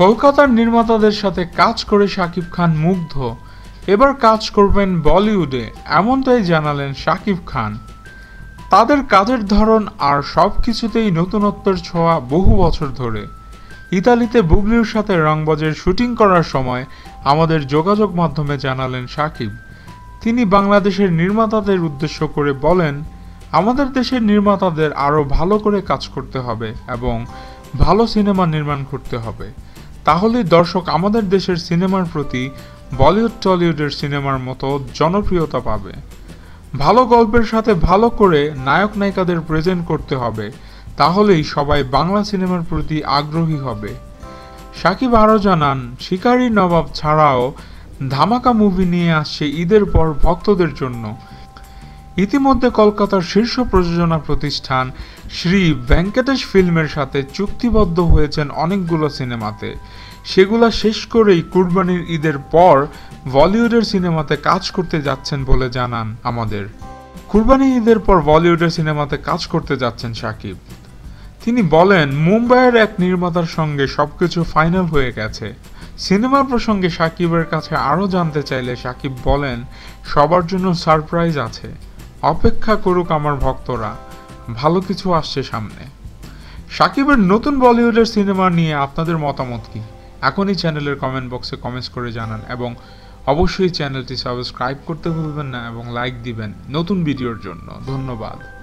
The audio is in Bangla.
কলকাতার নির্মাতাদের সাথে কাজ করে শাকিব খান মুগ্ধ। এবার কাজ করবেন বলিউডে, এমনটাই জানালেন শাকিব খান। তাদের কাজের ধরন আর সব কিছুতেই নতুনত্বের ছোঁয়া বহু বছর ধরে। ইতালিতে বুবলির সাথে রংবাজের শুটিং করার সময় আমাদের যোগাযোগ মাধ্যমে জানালেন শাকিব। তিনি বাংলাদেশের নির্মাতাদের উদ্দেশ্য করে বলেন, আমাদের দেশের নির্মাতাদের আরও ভালো করে কাজ করতে হবে এবং ভালো সিনেমা নির্মাণ করতে হবে। তাহলেই দর্শক, আমাদের দেশের সিনেমার প্রতি বলিউড, টলিউডের সিনেমার মতো জনপ্রিয়তা পাবে। ভালো গল্পের সাথে ভালো করে নায়ক, নায়িকাদের প্রেজেন্ট করতে হবে। তাহলেই সবাই বাংলা সিনেমার প্রতি আগ্রহী হবে। সাকিব আরও জানান, শিকারী নবাব ছাড়াও ধামাকা মুভি নিয়ে আসছে ঈদের পর ভক্তদের জন্য। ইতিমধ্যে কলকাতার শীর্ষ প্রযোজনা প্রতিষ্ঠান শ্রী ভেঙ্কটেশ ফিল্মের সাথে চুক্তিবদ্ধ হয়েছেন অনেকগুলো সিনেমাতে। সেগুলা শেষ করেই কুরবানির ঈদের পর বলিউডের সিনেমাতে কাজ করতে যাচ্ছেন বলে জানান আমাদের। কুরবানি ঈদের পর বলিউডের সিনেমাতে কাজ করতে যাচ্ছেন সাকিব। তিনি বলেন, মুম্বাইয়ের এক নির্মাতার সঙ্গে সবকিছু ফাইনাল হয়ে গেছে। সিনেমা প্রসঙ্গে সাকিবের কাছে আরও জানতে চাইলে সাকিব বলেন, সবার জন্য সারপ্রাইজ আছে। অপেক্ষা করুক আমার ভক্তরা, ভালো কিছু আসছে সামনে। সাকিবের নতুন বলিউডের সিনেমা নিয়ে আপনাদের মতামত কি? এখনই চ্যানেলের কমেন্ট বক্সে কমেন্টস করে জানান এবং অবশ্যই চ্যানেলটি সাবস্ক্রাইব করতে ভুলবেন না এবং লাইক দিবেন নতুন ভিডিওর জন্য। ধন্যবাদ।